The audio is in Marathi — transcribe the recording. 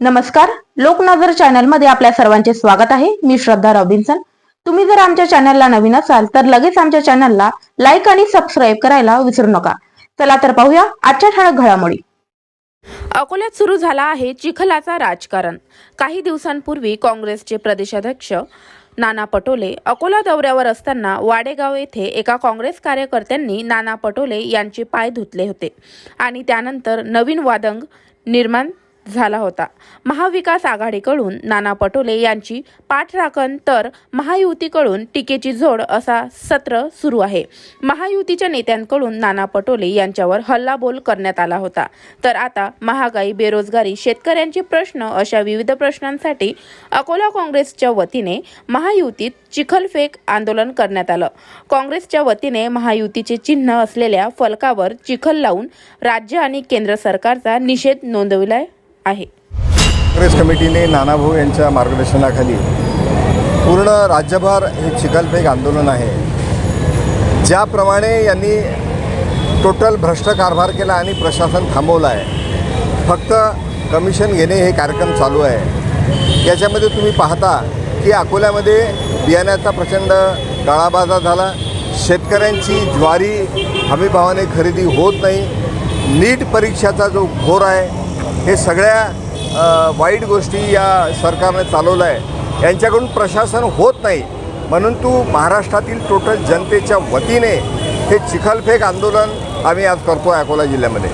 नमस्कार. लोकनजर चॅनलमध्ये आपल्या सर्वांचे स्वागत आहे. मी श्रद्धा रॉबिन्सन. तुम्ही जर आमच्या चॅनलला नवीन असाल तर लगेच आमच्या चॅनलला लाईक आणि सबस्क्राईब करायला विसरू नका. चला तर पाहूया आजच्या ठळक घडामोडी. अकोल्यात सुरू झाला आहे चिखलाचा राजकारण. काही दिवसांपूर्वी काँग्रेसचे प्रदेशाध्यक्ष नाना पटोले अकोला दौऱ्यावर असताना वाडेगाव येथे एका काँग्रेस कार्यकर्त्यांनी नाना पटोले यांचे पाय धुतले होते. आणि त्यानंतर नवीन वादंग निर्माण झाला होता. महाविकास आघाडीकडून नाना पटोले यांची पाठराखण तर महायुतीकडून टीकेची जोड असा सत्र सुरू आहे. महायुतीच्या नेत्यांकडून नाना पटोले यांच्यावर हल्लाबोल करण्यात आला होता. तर आता महागाई बेरोजगारी शेतकऱ्यांचे प्रश्न अशा विविध प्रश्नांसाठी अकोला काँग्रेसच्या वतीने महायुतीत चिखलफेक आंदोलन करण्यात आलं. काँग्रेसच्या वतीने महायुतीचे चिन्ह असलेल्या फलकावर चिखल लावून राज्य आणि केंद्र सरकारचा निषेध नोंदविला आहे. काँग्रेस कमिटीने नानाभाऊ यांच्या मार्गदर्शनाखाली पूर्ण राज्यभर हे चिखलफेक आंदोलन आहे. ज्याप्रमाणे यांनी टोटल भ्रष्ट कारभार केला आणि प्रशासन थांबवलं आहे फक्त कमिशन घेणे हे कार्यक्रम चालू आहे. याच्यामध्ये तुम्ही पाहता की अकोल्यामध्ये बियाण्याचा प्रचंड काळाबाजार झाला. शेतकऱ्यांची ज्वारी हमीभावाने खरेदी होत नाही. नीट परीक्षाचा जो घोर आहे हे सगळ्या वाईट गोष्टी या सरकारने चालवलं आहे यांच्याकडून प्रशासन होत नाही. म्हणून तू महाराष्ट्रातील टोटल जनतेच्या वतीने हे चिखलफेक आंदोलन आम्ही आज करतो अकोला जिल्ह्यामध्ये.